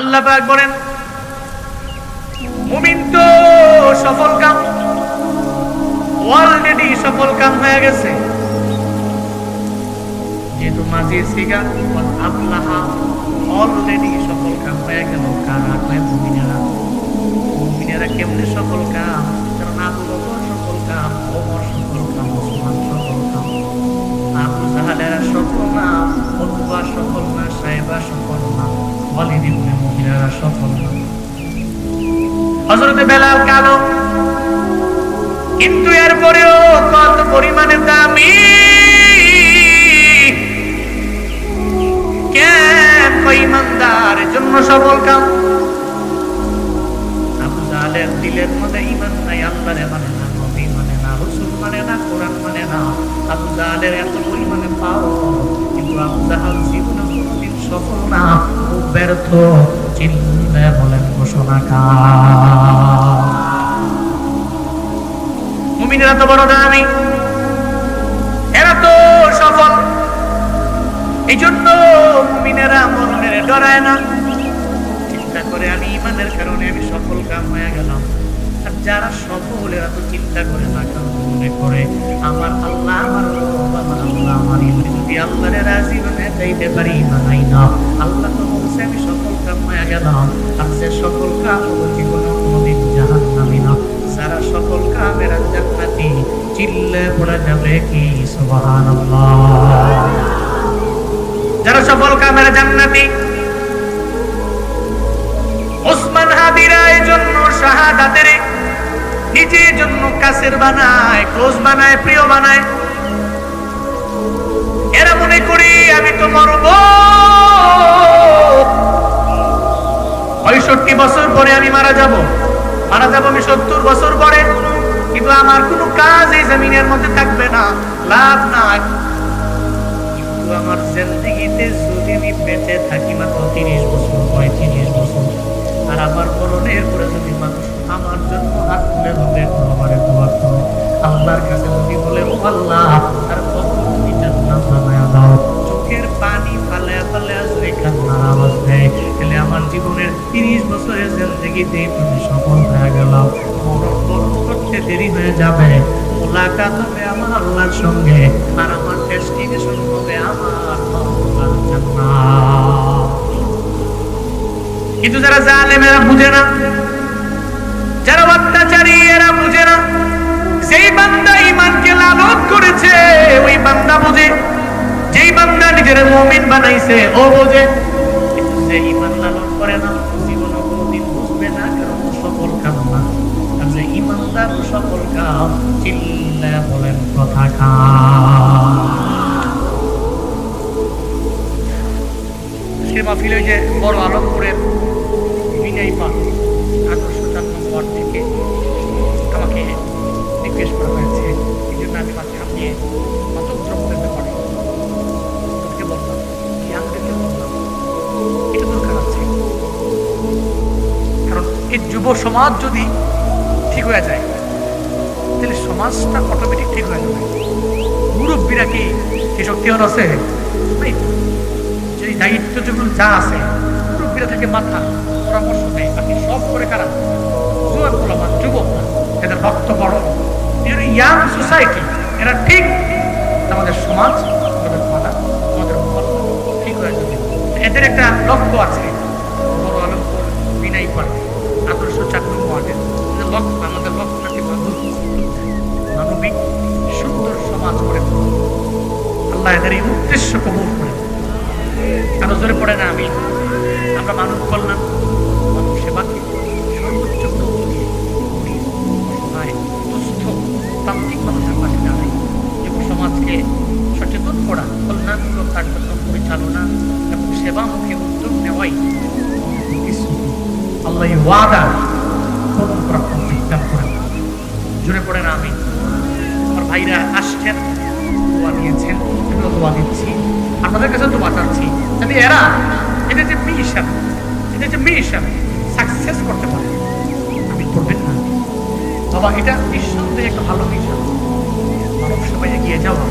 আল্লাহ বলেন, মুমিন তো সফল কাম অলরেডি সফল কাম হয়ে গেছে। যেহেতু মাঝে সিগা অলরেডি সফল কাম হয়ে গেল। কারা কয় মুমিনেরা। মুমিনেরা কেমনে সফল কাম? কারণ আবু সফল কাম, ওমর সফল কাম, ওসমান সফল কাম। আবু জাহালেরা সফল না অতুবা সফল না, সাহেবা সফল না। ওয়ালিদ ইবনে মুগিরারা সফল হযরতে বেলাল কালো কিন্তু এরপরেও কত পরিমাণে দামি। কেন কই ইমানদারের জন্য সফল কাম। আবু জাহালের দিলের মধ্যে ইমান নাই, আল্লাহরে মানে না, নবী মানে না, রসুল মানে না, কোরআন মানে না। আবু জাহালের এত পরিমাণে পাও কিন্তু আবু জাহাল জীবনে কোনোদিন সফল না। ব্যর্থ চিল্লে বলেন ঘোষণা কা তো বড় দামি, এরা তো সফল। এই জন্য মুমিনেরা মরণের ডরায় না। চিন্তা করে আমি ইমানের কারণে আমি সফল কাম হয়ে গেলাম। আর যারা সফল, এরা তো চিন্তা করে না কারণ মনে করে। আমার আল্লাহ আমার আল্লাহ, আমার যদি আল্লাহরে রাজি মানে যাইতে পারি না আল্লাহ তো আমি সফল কাম গেলাম আর সে সফল কাম হলো কোনোদিন জাহান নামি না। যারা সফল কাম এরা জান্নাতি চিল্লে পড়া যাবে কি? সুবহানাল্লাহ। যারা সফল কাম এরা জান্নাতি ওসমান হাদিরা এই জন্য শাহাদাতের নিজের জন্য কাছের বানায়, ক্লোজ বানায়, প্রিয় বানায়। এরা মনে করি আমি তো মরব। পঁয়ষট্টি বছর পরে আমি মারা যাব। মারা যাব আমি সত্তর বছর পরে। কিন্তু আমার কোনো কাজ এই জমিনের মধ্যে থাকবে না। লাভ নাই। কিন্তু আমার জিন্দগিতে যদি আমি বেঁচে থাকি মাত্র তিরিশ বছর, পঁয়ত্রিশ বছর, আর আমার মরণের পরে যদি মানুষ আমার জন্য হাত তুলে তোমার দোয়া আল্লাহর কাছে যদি বলে, ও আল্লাহ আর কত তুমি জান্নাত কান্নার আওয়াজ দেয় তাহলে আমার জীবনের তিরিশ বছরের জিন্দগিতে তুমি সফল হয়ে গেলাম করতে দেরি হয়ে যাবে। মোলাকাত হবে আমার আল্লাহর সঙ্গে, আর আমার ডেস্টিনেশন হবে আমার কিন্তু যারা জালেম, এরা বুঝে না। যারা অত্যাচারী, এরা বুঝে না। যেই বান্দা ইমানকে লালন করেছে, ওই বান্দা বুঝে যেই বান্দা নিজের মুমিন বানাইছে, ও বোঝে কিন্তু যে ইমান লালন করে না, জীবনে কোনোদিন বুঝবে না কারণ সফল কাম না। আর ইমানদার সফল কাম চিল্লা বলেন কথা কা সে যে বড় আলমপুরের বিনয় পাল, আঠারোশো চার নম্বর থেকে আমাকে জিজ্ঞেস করা হয়েছে। এই জন্য আমি মাঝখান নিয়ে মাতদ্রব্যের এই যুব সমাজ যদি ঠিক হয়ে যায়, তাহলে সমাজটা অটোমেটিক ঠিক হয়ে যাবে। মুরব্বীরা কি কি শক্তিহীন আছে যে দায়িত্ব যেগুলো যা আছে, মুরব্বীরা থেকে মাথা, পরামর্শ দেয় বাকি সব করে কারা? পোলাপান, যুবক, এদের রক্ত বড় এরা ইয়াং সোসাইটি এরা ঠিক আমাদের সমাজ, আমাদের পাড়া আমাদের ঠিক হয়ে যাবে। এদের একটা লক্ষ্য আছে, বড় আলমপুর বিনাই আদর্শ চাকরি ওয়ার্ডের লক্ষ্য আমাদের লক্ষ্যটাকে মানবিক সুন্দর সমাজ করে আল্লাহ এদের এই উদ্দেশ্য কবুল করে আরও জোরে পড়ে না আমি আমরা মানব কল্যাণ মানব সেবাকে সর্বোচ্চ দুস্থ, প্রান্তিক মানুষের পাশে দাঁড়াই। এবং সমাজকে সচেতন করা কল্যাণমূলক কার্যক্রম পরিচালনা এবং সেবামুখী উদ্যোগ নেওয়াই আল্লাহ ওয়াদা। পূরণ করা প্রতিজ্ঞান করে জোরে পড়ে না আমি আমার ভাইরা আসছেন, দোয়া নিয়েছেন আমিও দোয়া দিচ্ছি। আপনাদের কাছে দোয়া চাচ্ছি যাতে এরা, এটা যে মিশন, এটা যে মিশন সাকসেস করতে পারে। আমি করবেন না। বাবা, এটা নিঃসন্দেহে একটা ভালো মিশন। মানব সেবায় এগিয়ে যাওয়া।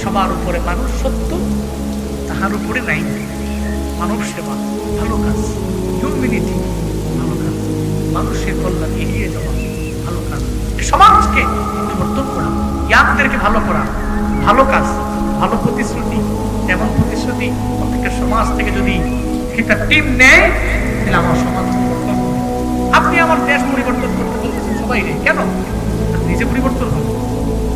সবার উপরে মানুষ সত্য, তাহার উপরে নাই। মানব এমন প্রত্যেকটা সমাজ থেকে যদি একটা টিম নেয়, তাহলে আমার সমাজ আপনি আমার দেশ পরিবর্তন করতে বলতেছেন সবাই কেন? নিজে পরিবর্তন করুন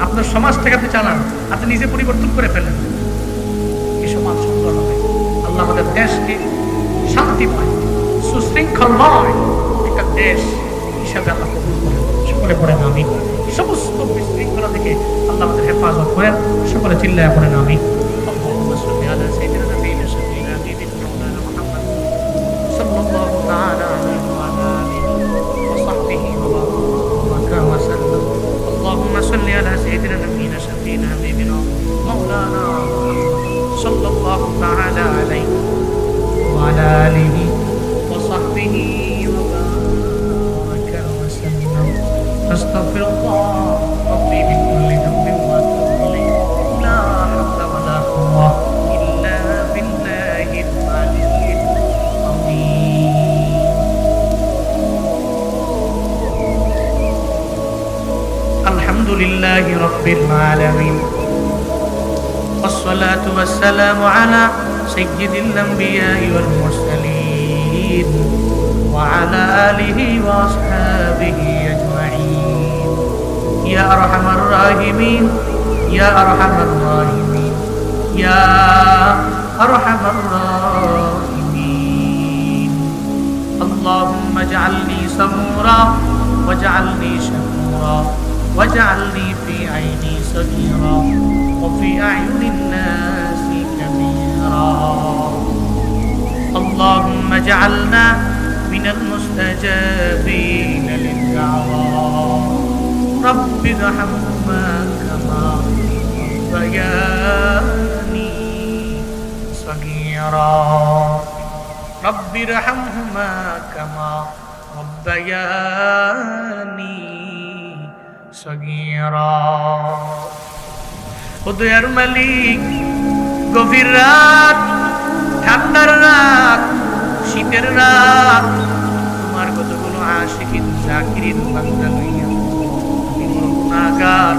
আপনার সমাজটাকে আপনি চালান, আপনি নিজে পরিবর্তন করে ফেলেন। এই সমাজ সুন্দর হবে। আল্লাহ আমাদের দেশকে শান্তিময়, সুশৃঙ্খলময় একটা দেশ হিসাবে আল্লাহ কবুল করেন। সকলে পড়েন আমি সমস্ত বিশৃঙ্খলা থেকে আল্লাহ আমাদের হেফাজত করেন। সকলে চিল্লায় পড়েন আমি رب العالمين. والصلاة والسلام على سيد الأنبياء والمرسلين وعلى آله وأصحابه أجمعين. يا أرحم الراحمين يا أرحم الراحمين يا أرحم الراحمين. اللهم اجعلني صبورا واجعلني شكورا. واجعلني في عيني صغيرا وفي أعين الناس كبيرا. اللهم اجعلنا من المستجابين للدعوات رب ارحمهما كما ربياني صغيرا. رب ارحمهما كما ربياني সগীরা মালিক গভীর রাত ঠান্ডার রাত শীতের রাত তোমার কতগুলো আশিকিন জাকিরিন বান্দা লইয়া গুণাগার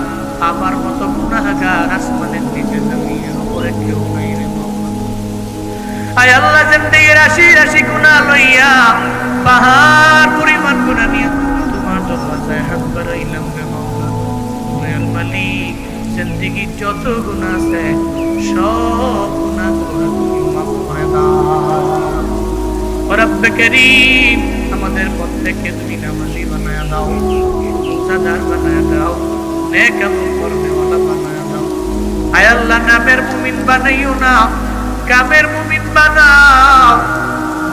আমার মতো গুণাগার আসমানের নিচে জমিনের উপরে কেউ নাই রে আয় আল্লাহ জিন্দিগির রাশি রাশি গুণা লইয়া রব্বে করিম, আমাদের প্রত্যেককে তুমি নামাজি বানায় দাও সাদার বানায় দাও, নেক আমল করবে ওয়ালা বানায় দাও। আয় আল্লাহ, নামের মুমিন বানাইও না, কামের মুমিন বানাও।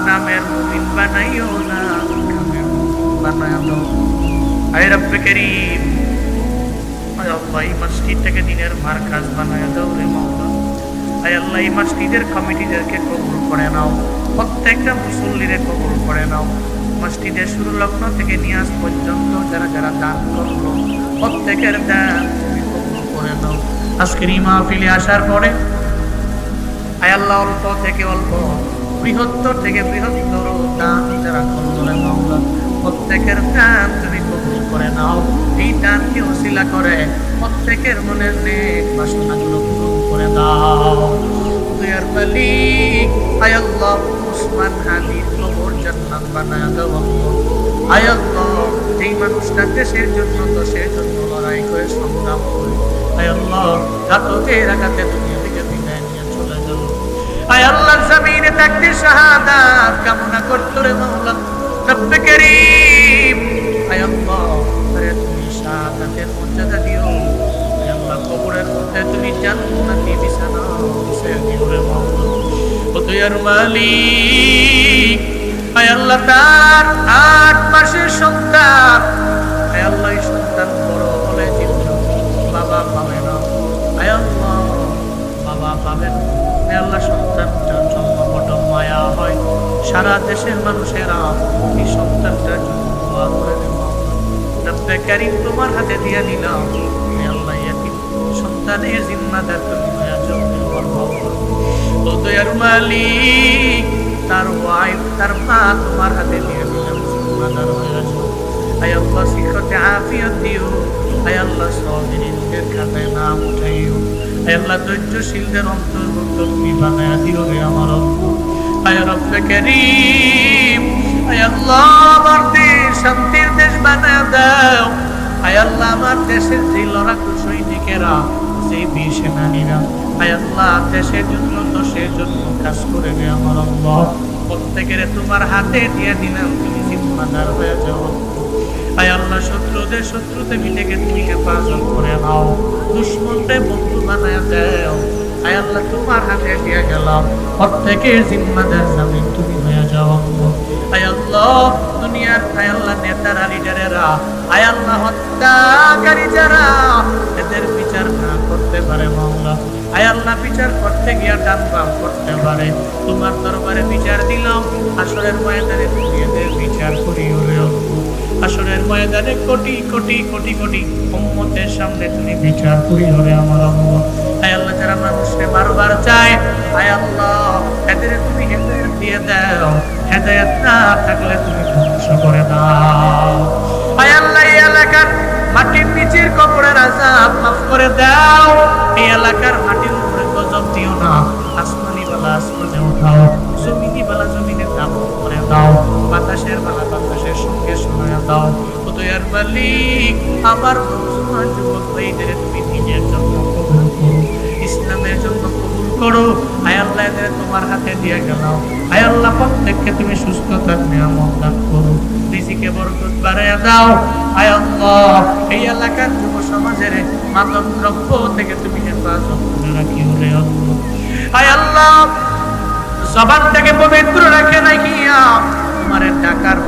নামের মুমিন বানাইও না, কামের মুমিন বানায় দাও। আয় রব্বে করিম আয় আল্লাহ, এই মসজিদটাকে দিনের মার্কাজ বানায় দাও রে মাওলা। আয় আল্লাহ, এই মসজিদের কমিটিদেরকে কবুল করে নাও। প্রত্যেকটা মুসল্লিরে কবুল করে নাও। মসজিদের শুরু লগ্ন থেকে নিয়াজ পর্যন্ত যারা যারা দান করল, প্রত্যেকের দান তুমি কবুল করে নাও। আজকের এই মাহফিলে আসার পরে, আয় আল্লাহ অল্প থেকে অল্প, বৃহত্তর থেকে বৃহত্তর দান যারা করল রে মাওলা, প্রত্যেকের দান তুমি কবুল করে নাও। এই দানকে ওসিলা করে প্রত্যেকের মনের নেক বাসনাগুলো পূরণ করে দাও। দুয়ার মালিক, আয় উসমান আলীর কবর জান্নাত বানায় দাও। আয় আল্লাহ যেই মানুষটা দেশের জন্য দেশের জন্য লড়াই করে সংগ্রাম করে। আয় আল্লাহ ঘাতকের আঘাতে দুনিয়া থেকে বিদায় নিয়ে চলে গেল। আয় আল্লাহ জমিনে থাকতে শাহাদাত কামনা করতো রে মাওলা রব্বে করিম। দয়ার মালিক। আল্লাহ তার আট মাসের সন্তান। আল্লাহ সন্তান বড় হলে বাবা পাবে না। আল্লাহ, বাবা পাবেন আল্লাহ সন্তানটার জন্য বড় মায়া হয়। সারা দেশের মানুষেরা এই সন্তানটার জন্য দোয়া করে রব্বে কারিম তোমার হাতে দিয়ে দিলাম। আল্লাহ সন্তানের জিম্মাদার তুমি যাও। ও দয়ার মালিক, তার ওয়াইফ তার মা তোমার হাতে দিয়ে দিলাম আয় আল্লাহ শিক্ষতে আফিয়ত দিও। আয় আল্লাহ সবিনের খাতায় নাম উঠাইও। আয় আল্লাহ ধৈর্যশীলদের অন্তর্ভুক্ত তুমি বানায় দিও রে আমার আল্লাহ আয় রব্বে করিম, আয় আল্লাহ আমার দেশ, শান্তির দেশ বানায় দাও। আয় আমার দেশের যে লড়াকু সৈনিকেরা প্রত্যেকের তোমার হাতে দিয়ে দিলাম, তুমি জিম্মাদার হয়ে যাও। আয় আল্লাহ, শত্রুদের শত্রুতে মিলেকে তুমি করে নাও। বন্ধু বানায় জিম্মাদার জামিন তুমি যাও নেতারা, লিডারেরা। আয় আল্লাহ, হত্যাকারী যারা পারে। তোমার দরবারে বিচার দিলাম। আসরের ময়দানে এদের বিচার করিও আসরের ময়দানে কোটি কোটি কোটি কোটি উম্মতের সামনে তুমি বিচার করিও রে আমার আল্লাহ। আয় আল্লাহ, যারা মানুষকে বারবার চায়, আয় আল্লাহ এদের তুমি হেদায়ত দিয়ে দাও। হেদায়ত না থাকলে তুমি ধ্বংস করে দাও। আয় আল্লাহ, এই এলাকার মাটির নিচের কবরের আজাব মাফ করে দাও। এই এলাকার আসমানি উঠাও। জমিনি বালা জমিনে দাপন করে দাও। বাতাসের বালা বাতাসের সঙ্গে শোনায় দাও। উদয়ার মালিক আমার মুসলমান যুবক ভাইদের তুমি নিজের জন্য ইসলামের জন্য কবুল করো। আয় আল্লাহ, এদের তোমার হাতে দিয়ে গেলাও আয় আল্লাহ, প্রত্যেককে তুমি সুস্থতার নিয়ামত দান করো। রিজিকে বরকত বাড়াইয়া দাও। আয় আল্লাহ, এই এলাকার যুব সমাজের মাদক দ্রব্য থেকে তুমি হেফাজত করে রাখি ওরে আল্লাহ থেকে পবিত্র রাখে রাখিয়া তোমার ডাকার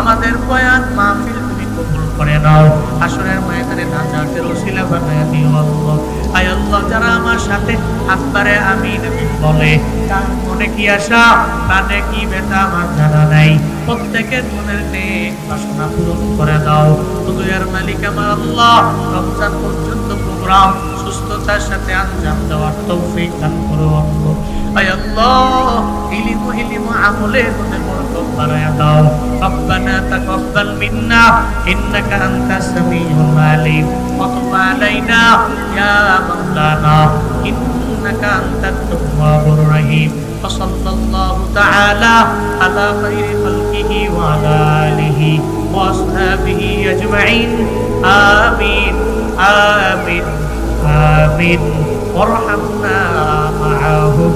আমাদের বয়ান মাহফিল তুমি কবুল করে নাও। আসরের ময়দানে নাজাতের ওসিলা বানায় দিও আয় আল্লাহ, যারা আমার সাথে আকবারে আমিন বলে, তার মনে কি আশা? কানে কি ব্যথা আমার জানা নাই। প্রত্যেকের মনের নেক বাসনা পূরণ করে দাও। দুনিয়ার মালিক আমার আল্লাহ। রমজান পর্যন্ত প্রোগ্রাম সুস্থতার সাথে আঞ্জাম দেওয়ার তৌফিক দান করো আল্লাহ আয় আল্লাহ ইলিম ইলিম আমলের মধ্যে বরকত বাড়ায়া দাও রব্বানা তাকাব্বাল মিন্না ইন্নাকা আনতাস সামিউল আলিম ওয়া তুব আলাইনা ইয়া মাওলানা ইন্নাকা আনতাত তাওয়াবুর রহিম وصلى الله تعالى على خير خلقه وعلى آله وأصحابه أجمعين آمين آمين آمين وارحمنا معهم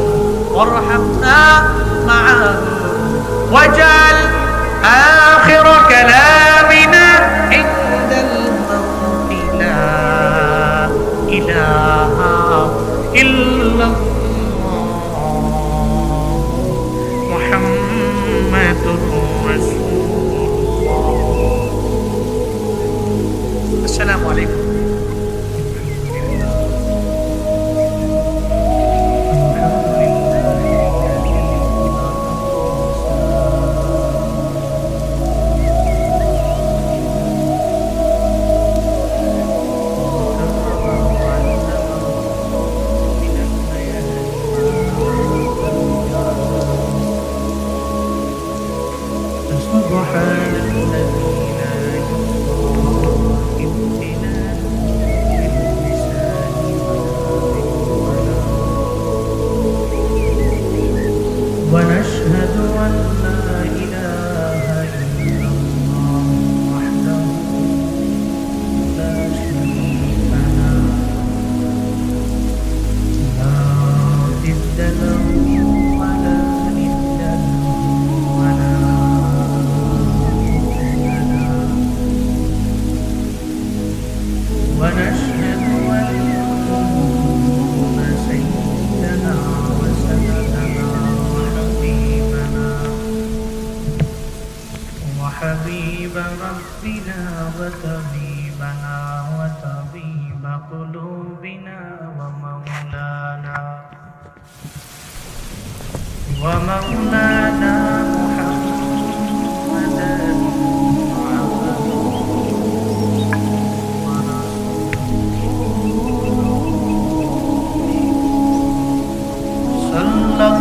وارحمنا معهم واجعل آخر كلامنا ورسوله